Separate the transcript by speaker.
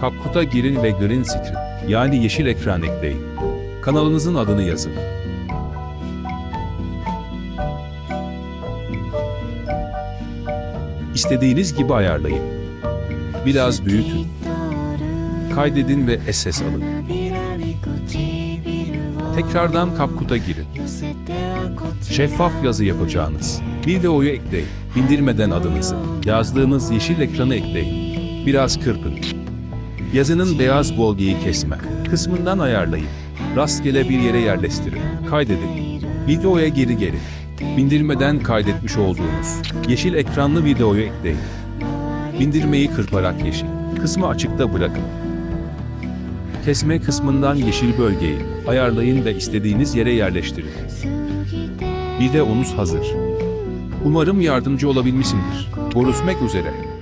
Speaker 1: CapCut'a girin ve Green Screen yani yeşil ekran ekleyin. Kanalınızın adını yazın. İstediğiniz gibi ayarlayın. Biraz büyütün. Kaydedin ve SS alın. Tekrardan CapCut'a girin. Şeffaf yazı yapacağınız videoyu ekleyin. Bindirmeden adınızı, yazdığınız yeşil ekranı ekleyin. Biraz kırpın. Yazının beyaz bölgeyi kesme kısmından ayarlayın. Rastgele bir yere yerleştirin. Kaydedin. Videoya geri gelin. Bindirmeden kaydetmiş olduğunuz yeşil ekranlı videoyu ekleyin. Bindirmeyi kırparak yeşil kısmı açıkta bırakın. Kesme kısmından yeşil bölgeyi ayarlayın ve istediğiniz yere yerleştirin. Videonuz hazır. Umarım yardımcı olabilmişimdir. Görüşmek üzere.